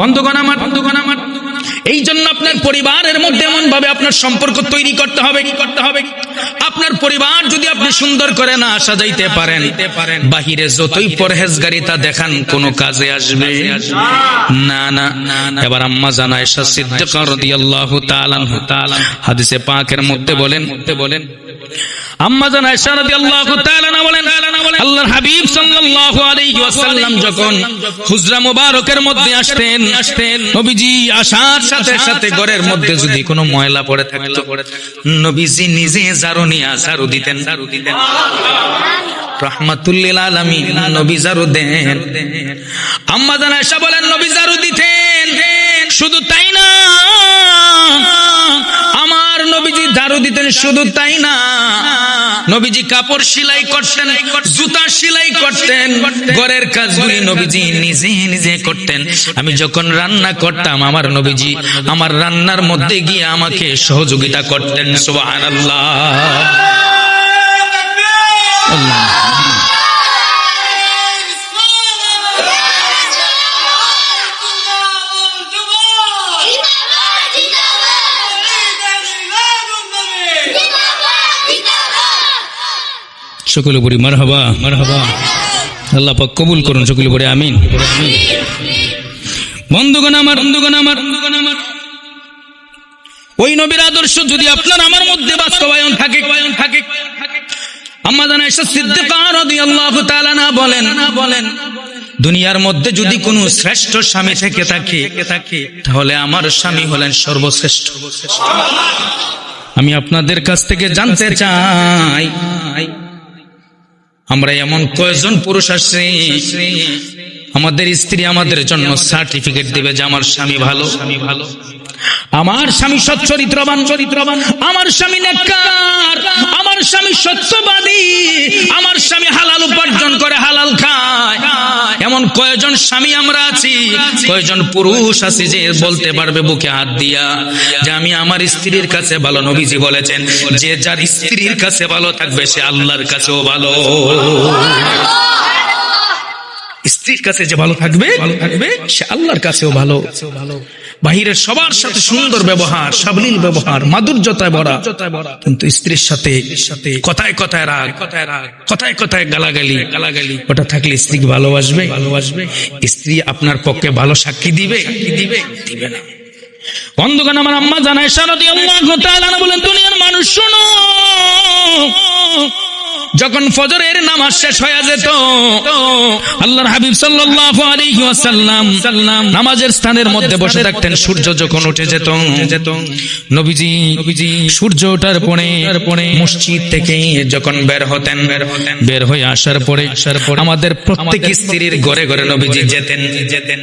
বন্ধুগণ আমার বন্ধুগণ আমার এই জন্য আপনার পরিবারের মধ্যে এমন ভাবে আপনার সম্পর্ক তৈরি করতে হবে করতে হবে? আপনার পরিবার যদি আপনি সুন্দর করে না সাজাইতে পারেন, বাহিরে যতই পরহেজগারিতা দেখান, কোনো কাজে আসবে না না। এবার আম্মা জানা এসা সিদ্দিকা রাদিয়াল্লাহু তাআলা হাদিসে পাকের মধ্যে বলেন বলেন আম্মা জানা এসা রাদিয়াল্লাহু তাআলা বলেন আল্লাহর হাবিব সাল্লাল্লাহু আলাইহি ওয়াসাল্লাম যখন হুজরা মুবারকের মধ্যে আসতেন আসতেন নবীজি আসার সাথে সাথে ঘরের মধ্যে যদি কোনো ময়লা পড়ে থাকতো নবীজি নিজে ঝাড়ু নিয়ে ঝাড়ু দিতেন। ঝাড়ু দিতেন। রহমাতুল্লিল আলামিন নবী ঝাড়ু দেন। আম্মা জানা বলেন নবী ঝাড়ু দিতেন। শুধু দিতেন শুধু তাই না। নবীজি কাপড় সেলাই করতেন, জুতা সেলাই করতেন, ঘরের কাজগুলি নবীজি নিজে নিজে করতেন। আমি যখন রান্না করতাম, আমার নবীজি আমার রান্নার মধ্যে গিয়ে আমাকে সহযোগিতা করতেন, সুবহানাল্লাহ। সকলে বলি মারহাবা মারহাবা। আল্লাহ পাক কবুল করুন সকলে বলি আমিন। বন্ধুগণ আমার বন্ধুগণ আমার। আমার ওই নবীর আদর্শ যদি আপনার আমার মধ্যে বাস্তবায়ন থাকে থাকে বলেন না বলেন। দুনিয়ার মধ্যে যদি কোনো শ্রেষ্ঠ স্বামী থেকে থাকে থাকে, তাহলে আমার স্বামী হলেন সর্বশ্রেষ্ঠ। আমি আপনাদের কাছ থেকে জানতে চাই আমরা এমন কয়েকজন পুরুষ আসছি আমাদের স্ত্রী আমাদের জন্য সার্টিফিকেট দেবে যে আমার স্বামী ভালো স্বামী ভালো। আমার স্বামী সচ্চরিত্রবান চরিত্রবান আমার স্বামী নেককার আমার স্বামী সত্যবাদী আমার স্বামী হালাল উপার্জন করে হালাল খায়। এমন কয়জন স্বামী আমরা আছি কয়জন পুরুষ আছি যে বলতে পারবে বুকে হাত দিয়া যে আমি আমার স্ত্রীর কাছে ভালো নবীজি বলেছেন যে যার স্ত্রীর কাছে ভালো থাকবে সে আল্লাহর কাছেও ভালো। স্ত্রীর কাছে যে ভালো থাকবে ভালো থাকবে সে আল্লাহর কাছেও ভালো ভালো। বাহিরের সবার সাথে সুন্দর ব্যবহার সাবলীল ব্যবহার মাধুর্যতায় ভরা। কিন্তু স্ত্রীর সাথে কথায় কথায় রাগ কথায় রাগ কথায় কথায় গালাগালি গালাগালি। ওটা থাকলে স্ত্রীকে ভালোবাসবে? ভালোবাসবে। স্ত্রী আপনার পক্ষে ভালো সাক্ষী দিবে? দিবে। দিবে না। বন্ধুগণ আমার আম্মা জানায় সারাদি আল্লাহ বলেন দুনিয়ার মানুষ শোনো। যখন ফজরের নামাজ শেষ হয়ে যেত আল্লাহর হাবিব সাল্লাল্লাহু আলাইহি ওয়াসাল্লাম নামাজের স্থানের মধ্যে বসে থাকতেন সূর্য যখন উঠে যেত যেত নবীজি নবীজি সূর্য ওঠার পরে মসজিদ থেকে যখন বের হতেন বের হতেন বের হয়ে আসার পরে আসার পরে আমাদের প্রত্যেক স্ত্রীর ঘরে ঘরে নবীজি যেতেন যেতেন।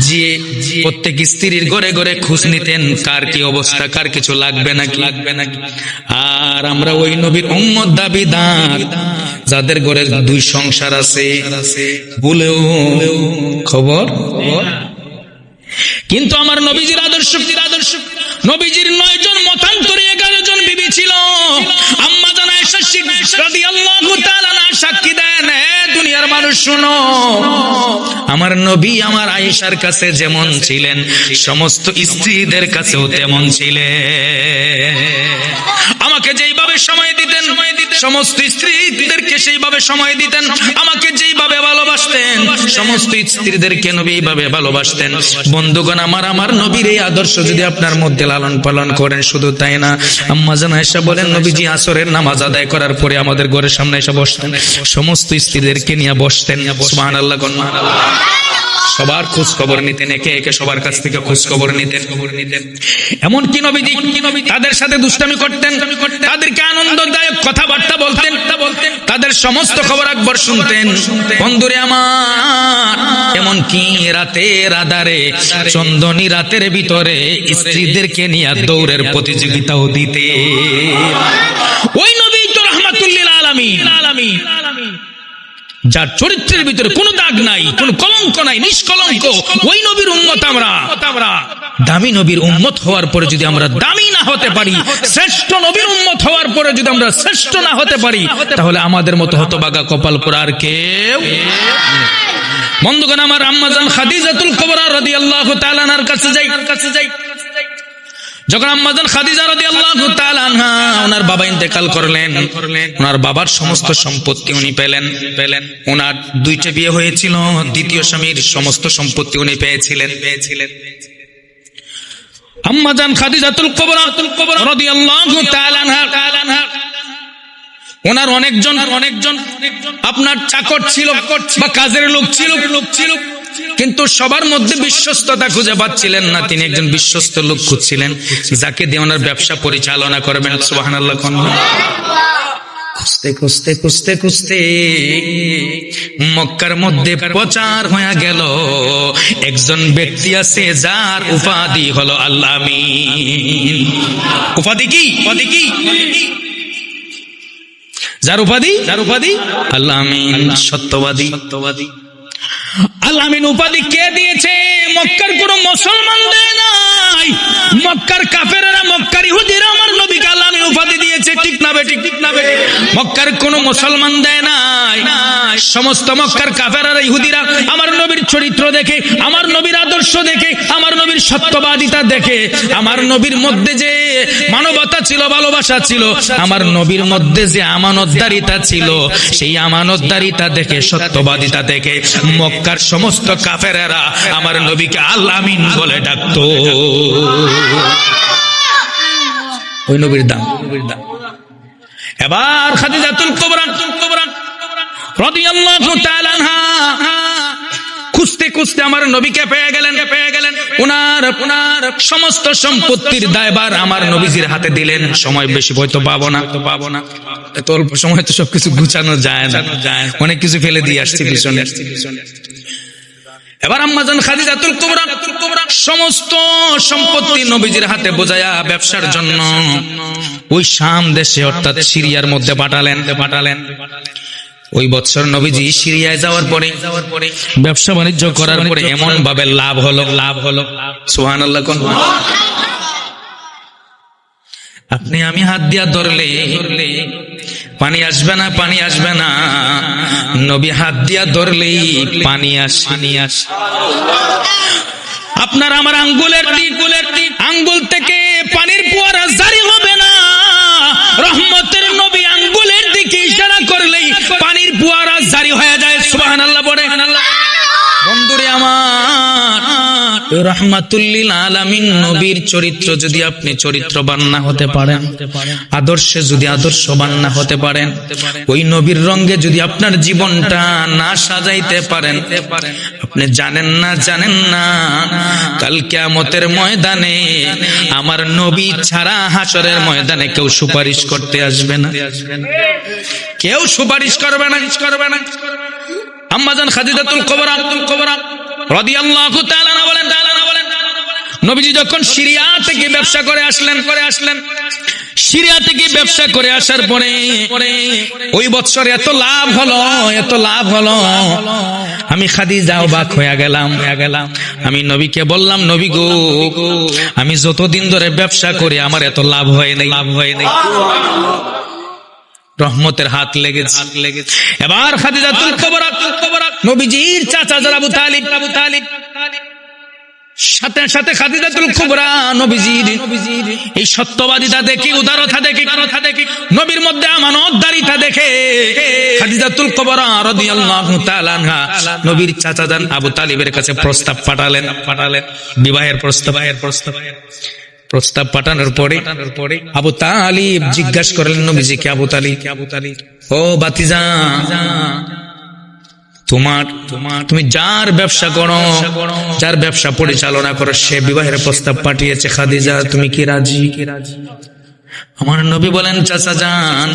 যে প্রত্যেক স্ত্রীর ঘরে ঘরে খোঁজ নিতেন কার কি অবস্থা কার কিছু লাগবে নাকি? লাগবে নাকি আর আমরা ওই নবীর উম্মত দাবিদার যাদের ঘরে দুই সংসার আছে। বলেও খবর? কিন্তু আমার নবীজির আদর্শ আদর্শ নবীজির নয় জন মতান্তরে এগারো জন বিবি ছিল আম্মা জানা এসে সাক্ষী দেন হে দুনিয়ার মানুষ শুনো, আমার নবী আমার আয়েশার কাছে যেমন ছিলেন, সমস্ত স্ত্রীদের কাছেও তেমন ছিলেন। আমাকে যেইভাবে সময় সমস্ত স্ত্রীদেরকে সেইভাবে সময় দিতেন, আমাকে যেইভাবে ভালোবাসতেন, সমস্ত স্ত্রীদেরকে নবী এইভাবে ভালোবাসতেন। বন্ধুগণ, আমার আমার নবীর এই আদর্শ যদি আপনার মধ্যে লালন পালন করেন, শুধু তাই না, আম্মা জানা এসে বলেন, নবীজি আসরের নামাজ আদায় করার পরে আমাদের ঘরের সামনে এসে বসতেন। সমস্ত স্ত্রীদেরকে নিয়ে বসতেন। সুবহান আল্লাহ সবার খোঁজ খবর নিতেন, একে একে সবার কাছ থেকে খোঁজ খবর নিতেন। খবর নিতেন এমন কি নবীজি তাদের সাথে দুষ্টামি করতেন, তাদেরকে আনন্দদায়ক কথাবার্তা বলতেন বলতেন তাদের সমস্ত খবর একবার শুনতেন। বন্ধুরে আমার এমন কি রাতের আধারে, চন্দনী রাতের ভিতরে স্ত্রীদেরকে নিয়ে দৌড়ের প্রতিযোগিতাও দিতে ওই নবী তো রহমাতুল্লিল আলামিন আলামিন। যার চরিত্রের ভিতরে কোনো দাগ নাই, কোন কলঙ্ক নাই, নিষ্কলঙ্ক, ওই নবীর উম্মত আমরা। দামি নবীর উন্মত হওয়ার পরে যদি আমরা দামি না হতে পারি, শ্রেষ্ঠ নবীর উন্মত হওয়ার পরে যদি আমরা শ্রেষ্ঠ না হতে পারি, তাহলে আমাদের মতো হতবাগা কপাল আর কেউ বন্ধুগণ, আমার আম্মাজান খাদিজাতুল কুবরা রাদিয়াল্লাহু তাআলা আনহার কাছে যাই কাছে যাই। যখন আম্মাজান খাদিজা রাদিয়াল্লাহু তাআলা আনহা ওনার বাবা ইন্তেকাল করলেন, ওনার বাবার সমস্ত সম্পত্তি উনি পেলেন। পেলেন ওনার দুইটা বিয়ে হয়েছিল, দ্বিতীয় স্বামীর সমস্ত সম্পত্তি উনি পেয়েছিলেন পেয়েছিলেন। আম্মাজান খাদিজাতুল কুবরা রাদিয়াল্লাহু তাআলা আনহা ওনার অনেকজন অনেকজন আপনার চাকর ছিল বা কাজের লোক ছিল। লোক ছিল কিন্তু সবার মধ্যে বিশ্বস্ততা খুঁজে পাচ্ছিলেন না। তিনি একজন বিশ্বস্ত লোক খুঁজছিলেন, যাকে দিয়ে ওনার ব্যবসা পরিচালনা করবেন। সুবাহান আল্লাহ খুঁজতে খুঁজতে একজন ব্যক্তি আছে, যার উপাধি হলো আল্লাহ উপাধি কি? উপাধি কি? যার উপাধি? যার উপাধি? আল্লাহ আমিন সত্যবাদী। সত্যবাদী। আল্লাহ আমিন উপাধি কে দিয়েছে? মক্কার কোন মুসলমান দেয় নাই। মক্কার কাফেরেরা মক্কার ইহুদিরা আমার নবীকে আল্লাহ আমিন উপাধি দিয়েছে ঠিক না বেঠিক ঠিক না বেঠিক মক্কার কোন মুসলমান দেয় নাই। সমস্ত মক্কার কাফেরেরা, ইহুদিরা আমার নবীর চরিত্র দেখে, আমার নবীর আদর্শ দেখে, আমার নবীর সত্যবাদিতা দেখে, আমার নবীর মধ্যে যে মানবতা ছিল, ভালোবাসা ছিল, আমার নবীর মধ্যে যে আমানতদারিতা ছিল, সেই আমানতদারিতা দেখে, সত্যবাদিতা দেখে মক্কার সমস্ত কাফেরেরা আমার নবীকে আল্লাহ আমিন বলে ডাকতো। ওই নবীর দাম নবীর দাম। এবার খাদিজাতুল কুবরা, রাদিয়াল্লাহু তাআলা আনহা, খুঁজতে খুঁজতে আমার নবীকে পেয়ে গেলেন পেয়ে গেলেন উনার উনার সমস্ত সম্পত্তির দায়বার আমার নবীজির হাতে দিলেন। সময় বেশি হয়তো পাবো না। পাবো না এত অল্প সময় তো সবকিছু গুছানো যায় না। অনেক কিছু ফেলে দিয়ে আসছি পিছনে। এবার আম্মাজান খাদিজাতুল কুবরা, সমস্ত সম্পত্তি নবীজির হাতে বোঝায়া ব্যবসার জন্য ওই শাম দেশে, অর্থাৎ সিরিয়ার মধ্যে পাঠালেন। পাঠালেন ওই বছর নবীজি সিরিয়ায় যাওয়ার পরে যাওয়ার পরে ব্যবসা বাণিজ্য করার পরে এমন ভাবে লাভ হলো। লাভ হলো সুহান আপনি আমি হাত দিয়া ধরলে, পানি আসবে না, পানি আসবে না। নবী হাত দিয়া ধরলেই পানি আস। পানি আস আপনার আমার আঙ্গুলের আঙ্গুল থেকে পানির পোয়ারা জারি হবে না রহমতের নবী আঙ্গুলের দিকে ইশারা করলেই পানির পোয়ারা জারি হয়ে যায় সুবহানাল্লাহ বলে বন্ধুরে আমার রহমাতুল্লিল আলামিন নবীর চরিত্র যদি আপনি চরিত্রবান না হতে পারেন, আদর্শে যদি আদর্শবান না হতে পারেন, ওই নবীর রঙে যদি আপনার জীবনটা না সাজাইতে পারেন, আপনি জানেন না জানেন না, কাল কিয়ামতের ময়দানে আমার নবী ছাড়া হাসরের ময়দানে কেউ সুপারিশ করতে আসবে না। কেউ সুপারিশ করবে না। করবে না আম্মাজান খাদিজাতুল কুবরা কুবরা রাদিয়াল্লাহু তাআলা না বলেন তাআলা না বলেন। নবীজি যখন সিরিয়া থেকে ব্যবসা করে আসলেন করে আসলেন সিরিয়া থেকে ব্যবসা করে আসার পরে ওই বছর এত লাভ হলো এত লাভ হলো। আমি খাদিজা অবাক হয়ে গেলাম গেলাম। আমি নবীকে বললাম নবী গো আমি যতদিন ধরে ব্যবসা করি আমার এত লাভ হয় নাই। লাভ হয় নাই। রহমতের হাত লেগেছে। এবার খাদিজাতুল নবীজির চাচা তালিব আবু তালিব নবীর চাচা আবু তালিবের কাছে প্রস্তাব পাঠালেন। পাঠালেন বিবাহের প্রস্তাব প্রস্তাব। প্রস্তাব পাঠানোর পরে আবু তালিব জিজ্ঞাসা করলেন নবীজিকে আবু তালিব আবু তালিব? ও বাতিজা তোমার তোমার তুমি যার ব্যবসা করো যার ব্যবসা পরিচালনা করো সে বিবাহের প্রস্তাব পাঠিয়েছে খাদিজা তুমি কি রাজি? কি রাজি আমার নবী বলেন চাচা যান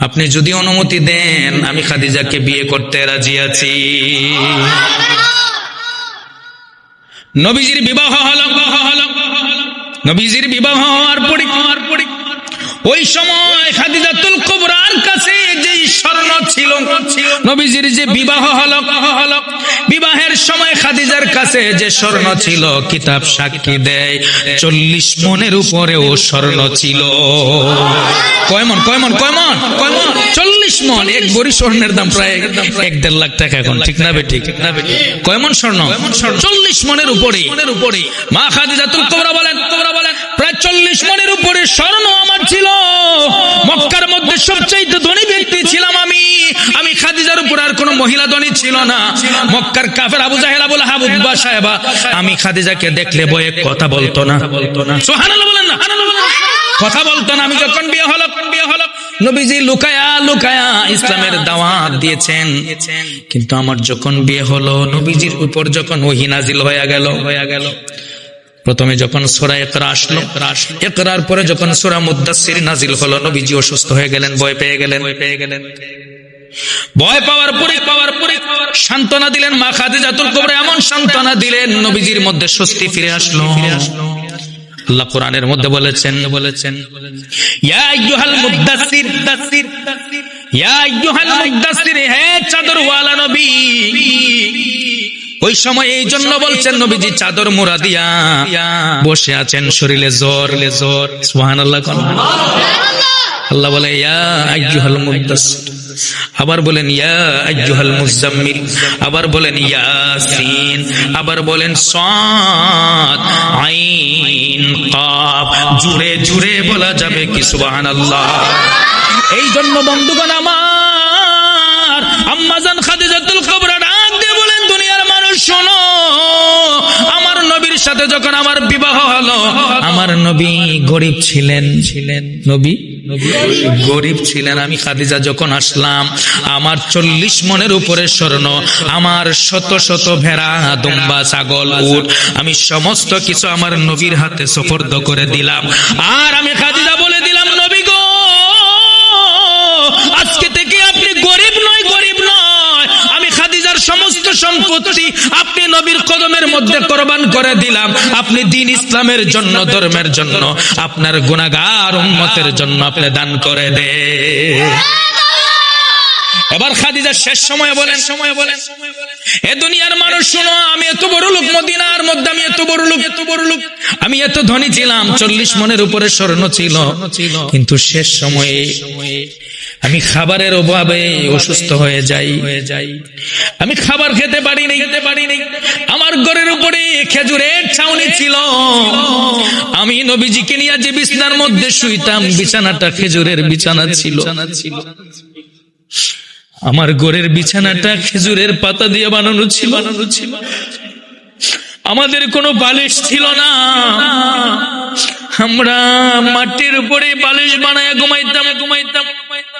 আপনি যদি অনুমতি দেন আমি খাদিজাকে বিয়ে করতে রাজি আছি। নবীজির বিবাহ হলো নবীজির বিবাহ হওয়ার পরে, ওই সময় খাদিজাতুল কুবরার কাছে স্বর্ণ ছিল, নবীজির যে বিবাহ হলো হলো বিবাহের সময় খাদিজার কাছে যে স্বর্ণ ছিল, কিতাব সাক্ষী দেয়, চল্লিশ মনের উপরেও স্বর্ণ ছিল। কয়মন কয়মন কয়মন কয়মন চল্লিশ মন এক বড়ি স্বর্ণের দাম প্রায় এক দেড় লাখ টাকা এখন ঠিক না বেঠিক কয় মন স্বর্ণ? চল্লিশ মনের উপরে। মা খাদিজাতুল কোবরা বলেন কোবরা বলেন। প্রায় চল্লিশ মনের উপরে স্বর্ণ আমার ছিল। মক্কার মধ্যে সবচাইতে ধনী ব্যক্তি ছিলাম আমি। আমি খাদিজার উপর আর কোনো মহিলা ধনী ছিল না। মক্কার কাফের আবু জাহেল আবুল হাবুব সাহেবা আমি খাদিজাকে দেখলে বয়ে কথা বলতো না। বলতো না। সুবহানাল্লাহ বলেন না। কথা বলতো না আমি যখন বিয়ে হলো নবীজি লুকায়া লুকায়া ইসলামের দাওয়াত দিয়েছেন। কিন্তু আমার যখন বিয়ে হলো নবীজির উপর যখন ওহি নাজিল হয়ে গেল হয়ে গেল। প্রথমে যখন সোরা একরা আসলো একরার পরে যখন সোরা মুদাসির নাজিল হলো নবীজি অসুস্থ হয়ে গেলেন ভয় পেয়ে গেলেন। ভয় পেয়ে গেলেন। ভয় পাওয়ার পরে পাওয়ার পরে সান্ত্বনা দিলেন মা খাদিজাতুল কুবরা এমন সান্ত্বনা দিলেন নবীজির মধ্যে স্বস্তি ফিরে আসলো। আল্লাহ কোরআনের মধ্যে বলেছেন বলেছেন ওই সময় এই জন্য বলছেন নবীজি, চাদর মোড়া দিয়া বসে আছেন শরীরে জ্বর জ্বর সুবহানাল্লাহ কোন? আল্লাহ বলে, ইয়া আবার বলেন, ইয়া মুজাম্মিল। আবার বলেন, ইয়াসিন। আবার বলেন, সাদ। জুড়ে জুড়ে বলা যাবে কি সুবাহান আল্লাহ এই জন্য বন্ধুগণ আমার আম্মাজান খাদিজাতুল কুবরা শোনো, আমার নবীর সাথে যখন আমার বিবাহ হলো, আমার নবী গরিব ছিলেন। ছিলেন নবী? গরিব ছিলেন। আমি খাদিজা যখন আসলাম, আমার চল্লিশ মনের উপরে স্বর্ণ, আমার শত শত ভেড়া, দুম্বা, ছাগল, উট, আমি সমস্ত কিছু আমার নবীর হাতে সফর্দ করে দিলাম। আর আমি খাদিজা বলে সম্পত্তি আপনি নবীর কদমের মধ্যে কোরবান করে দিলাম। আপনি দিন ইসলামের জন্য, ধর্মের জন্য, আপনার গুণাগার উন্মতের জন্য আপনি দান করে দে এবার খাদিজা শেষ সময় বলেন সময় বলেন এ দুনিয়ার মানুষ শুনো, আমি এত বড় লোক, মদিনার মধ্যে আমি এত বড় লোক, এত বড় লোক। আমি এত ধনী ছিলাম, চল্লিশ মনের উপরে স্বর্ণ ছিল। কিন্তু শেষ সময়ে আমি খাবারের অভাবে অসুস্থ হয়ে যাই। হয়ে যাই আমি খাবার খেতে পারি নাই খেতে পারি নাই আমার ঘরের উপরে খেজুরের ছাউনি ছিল। আমি নবীজিকে নিয়ে যে বিছানার মধ্যে শুইতাম, বিছানাটা খেজুরের বিছানা ছিল। আমার গোরের বিছানাটা খেজুরের পাতা দিয়ে বানানো ছিল। বানানো ছিল আমাদের কোনো বালিশ ছিল না। আমরা মাটির উপরে বালিশ বানায় ঘুমাইতাম ঘুমাইতাম ঘুমাইতাম।